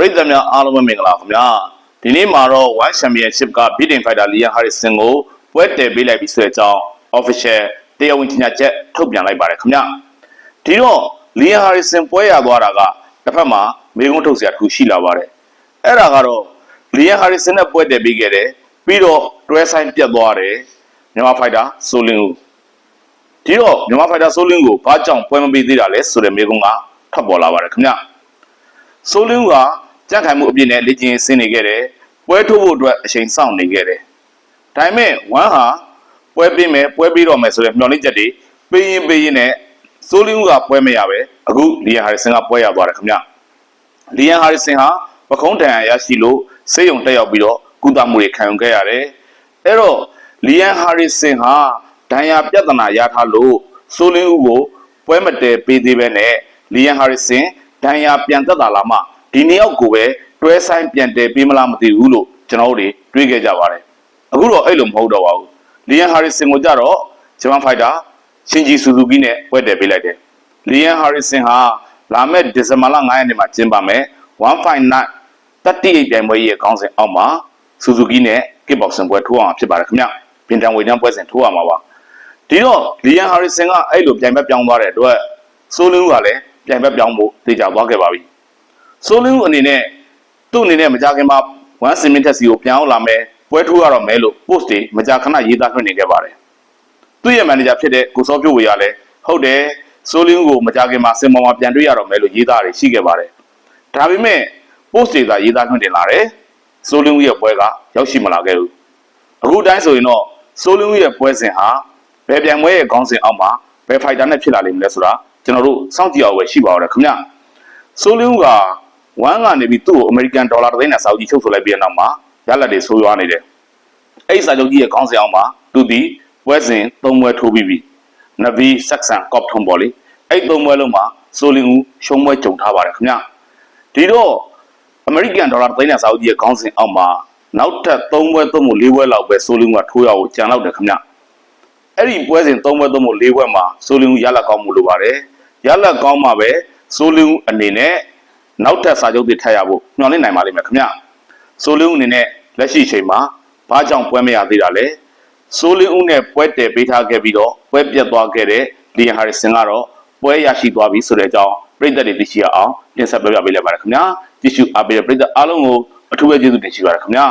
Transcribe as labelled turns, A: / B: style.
A: ပရိသတ်များအားလုံးပဲမင်္ဂလာခင်ဗျာဒီနေ့မှာတော့ One Championship က Beating Fighter Liam Harrison ကိုပွဲတည်ပေးလိုက်ပြီးဆိုတဲ့အကြောင်း official တရားဝင်ကြေညာချက်ထုတ်ပြန်လိုက်ပါတယ်ခင်ဗျာဒီတော့ Liam Harrison ပွဲရသွားတာကတစ်ဖက်မှာမေကုန်းထုတ်စရာတစ်ခုရှိလာပါတယ်အဲ့ဒါကတော့ Liam Harrison နဲ့ပွဲတည်ပေးခဲ့တယ်ပြီးတော့တွဲဆိုင်ပြတ်သွားတယ်မြန်မာဖိုက်တာဆိုလင်းဦးဒီတော့မြန်မာဖိုက်တာဆိုလင်းကိုဘာကြောင့်ပွဲမပေးသေးတာလဲဆိုတဲ့မေကုန်းကထပ်ပေါ်လာပါတယ်ခင်ဗျာဆိုလင်းက ကြက်ခိုင်မှုအပြည့်နဲ့လေ့ကျင့်ဆင်းနေခဲ့တယ်ပွဲထိုးဖို့အတွက်အချိန်စောင့်နေခဲ့တယ်ဒါပေမဲ့ဝမ်ဟာပွဲပြီးမယ်ပွဲပြီးတော့မယ်ဆိုတဲ့မျှော်လင့်ချက်တွေပေးရင်ပေးရင်နဲ့ဆိုလင်းကပွဲမရပဲအခုလီယန်ဟာရီဆန်ကပွဲရသွားတယ်ခင်ဗျလီယန်ဟာရီဆန်ဟာပခုံးတန်ရရှိလို့စေယုံတက်ရောက်ပြီးတော့ကုသမှုတွေခံယူခဲ့ရတယ်အဲ့တော့လီယန်ဟာရီဆန်ဟာဒဏ်ရာပြဿနာရထားလို့ဆိုလင်းဦးကိုပွဲမတည်ပေးသေးပဲနဲ့လီယန်ဟာရီဆန်ဒဏ်ရာပြန်သက်တာလားမှ ဒီနှစ်ယောက်ကိုပဲတွဲဆိုင်ပြန်တည်ပေးမလားမသိဘူးလို့ကျွန်တော်တို့တွေတွေးခဲ့ကြပါတယ်အခုတော့အဲ့လိုမဟုတ်တော့ပါဘူးလီယန်ဟာရီဆန်ကိုကြတော့ဂျမန်ဖိုက်တာရှင်ဂျီဆူဇူကီနဲ့ပွဲတည်ပေးလိုက်တယ်လီယန်ဟာရီဆန်ဟာလာမယ့်ဒီဇင်ဘာလ9ရက်နေ့မှာကျင်းပမယ်159 38ပြိုင်ပွဲရဲ့ခေါင်းစဉ်အောက်မှာဆူဇူကီနဲ့ကစ်ဘောက်ဆင်ပွဲထိုးအောင်ဖြစ်ပါတယ်ခင်ဗျပြင်တန်ဝေတန်းပွဲစဉ်ထိုးရမှာပါဒီတော့လီယန်ဟာရီဆန်ကအဲ့လိုပြိုင်ဘက်ပြောင်းသွားတဲ့အတွက်ဆိုလင်းကလည်းပြိုင်ဘက်ပြောင်းဖို့တေချာသွားခဲ့ပါပြီ ဆိုလင်းအနေနဲ့သူ့အနေနဲ့မကြခင်မှာဝမ်စင်မင်တက်စီကိုပြောင်းလာမယ်ပွဲထိုးရတော့မယ်လို့ post တွေမကြာခဏရေးသားခွင့်နေခဲ့ပါတယ်သူ့ရဲ့မန်နေဂျာဖြစ်တဲ့ကိုစောပြိုဝေကလည်းဟုတ်တယ်ဆိုလင်းကိုမကြခင်မှာစင်ပေါ်မှာပြန်တွေ့ရတော့မယ်လို့ရေးသားတွေရှိခဲ့ပါတယ်ဒါပေမဲ့ post တွေသာရေးသားခွင့်တင်လာတယ်ဆိုလင်းရဲ့ပွဲကရောက်ရှိမလာခဲ့ဘူးအခုတိုင်းဆိုရင်တော့ဆိုလင်းရဲ့ပွဲစဉ်ဟာဘယ်ပြိုင်ပွဲရဲ့ခေါင်းစဉ်အောက်မှာဘယ်ဖိုက်တာနဲ့ဖြစ်လာလိမ့်မလဲဆိုတာကျွန်တော်တို့စောင့်ကြည့်အောင်ပဲရှိပါတော့တယ်ခင်ဗျဆိုလင်းက ဝမ်ကနေပြီးသူ့ကိုအမေရိကန်ဒေါ်လာတစ်သိန်းနဲ့စာအုပ်ကြီးချုပ်ဆိုလိုက်ပြီးတဲ့နောက်မှာရလက်တွေဆိုးရွားနေတယ်အဲ့ဒီစာချုပ်ကြီးရဲ့ခေါင်းစဉ်အောက်မှာသူဒီပွဲစဉ်၃ပွဲထိုးပြီးပြီနဗီဆက်ဆန်ကော့ထုံပေါ်လေအဲ့၃ပွဲလုံးမှာဆိုလင်းဦးရှုံးပွဲကြုံထားပါတယ်ခင်ဗျဒီတော့အမေရိကန်ဒေါ်လာသိန်းနဲ့စာအုပ်ကြီးရဲ့ခေါင်းစဉ်အောက်မှာနောက်ထပ်၃ပွဲသုံးဖို့၄ပွဲလောက်ပဲဆိုလင်းကထိုးရအောင်ကြံလောက်တယ်ခင်ဗျအဲ့ဒီပွဲစဉ်၃ပွဲသုံးဖို့၄ပွဲမှာဆိုလင်းရလက်ကောင်းမှုလိုပါတယ်ရလက်ကောင်းမှပဲဆိုလင်းအနေနဲ့ နောက်ထပ်စာချုပ်တွေထပ်ရဖို့ညှော်လင့်နိုင်ပါလိမ့်မယ်ခင်ဗျဆိုလင်းအနေနဲ့လက်ရှိချိန်မှာဘာကြောင့်ပွဲမရသေးတာလဲဆိုလင်းဦးနဲ့ပွဲတည်ပေးထားခဲ့ပြီးတော့ပွဲပြတ်သွားခဲ့တဲ့လီယန်ဟာရီဆန်ကတော့ပွဲရရှိသွားပြီဆိုတဲ့အကြောင်းပြည်သက်တွေသိရှိရအောင်တင်ဆက်ပြပြပေးလိုက်ပါရခင်ဗျာကြည့်ရှုအားပေးတဲ့ပြည်သက်အားလုံးကိုအထူးပဲကျေးဇူးတင်ရှိပါရခင်ဗျာ